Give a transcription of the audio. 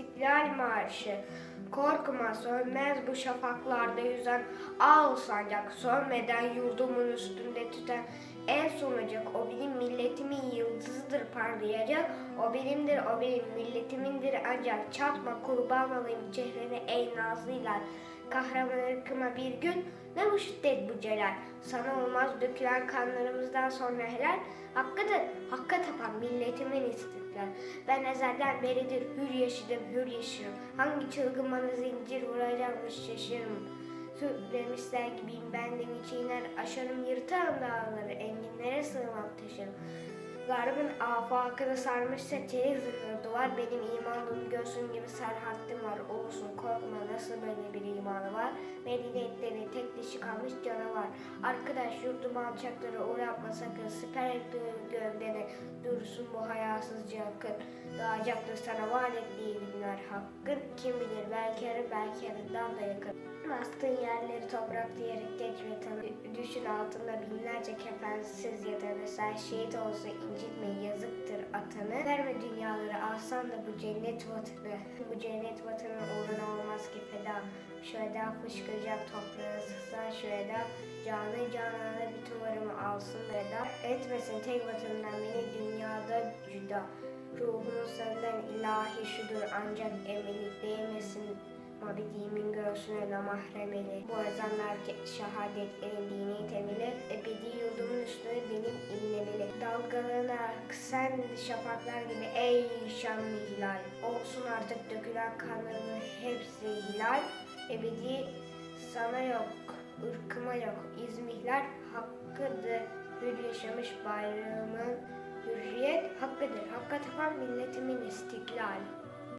İstiklal Marşı. Korkma sönmez bu şafaklarda yüzen al sancak sönmeden yurdumun üstünde tüten. El sunacak o benim milletimin yıldızıdır parlayacak o benimdir o benim milletimindir. Ancak çatma kurban olayım çehrene ey nazlı hilal kahraman ırkıma bir gün ne bu şiddet bu celal? Sana olmaz dökülen kanlarımızdan sonra helal. Hakkıdır hakka milletimin istiklal. Ben ezelden beridir hür yaşadım hür yaşarım hangi çılgın bana zincir vuracakmış şaşırım Sürremişler gibiyim benden içiner aşarım yırtarım dağları enginlere sığmam taşırım Garbın afakını sarmışsa zırhlı duvar benim iman göğsüm gibi serhattim var. Olsun korkma nasıl böyle bir imanı var? Medeniyetlerin tek dişi kalmış canavar Arkadaş yurdum alçaklara uğratma sakın. Siper et gövdene dursun bu hayasızca akın Doğacaktır sana vaat ettiği günler hakkın Kim bilir belki yarın belki yarından da yakın Bastığın yerleri toprak diyerek geç ve tanı. Düşün altında binlerce kefensiz yatanı. Sen şehit olsa incitme yazıktır atanı. Verme dünyaları alsan da bu cennet vatanı. Bu cennet vatanın uğruna olmaz ki feda. Eda fışkıracak toprağa sızsan şu eda. Canı canana bir tuvarımı alsın veda. Etmesin tek vatanından beni dünyada cüda. Ruhunu senden ilahi şudur ancak emeli değmesin Mabidimin göğsüne namahremeli. Bu ezanlar ke- şehadetlerin dini temeli. Ebedi yurdumun üstüne benim inlemeli. Dalgalarına aksen şafaklar gibi ey şanlı hilal. Olsun artık dökülen kanlarımın hepsi hilal. Ebedi sana yok, ırkıma yok. İzmihler hakkıdır. Hür yaşamış bayrağımın. Hakka tapan milletimin istiklal.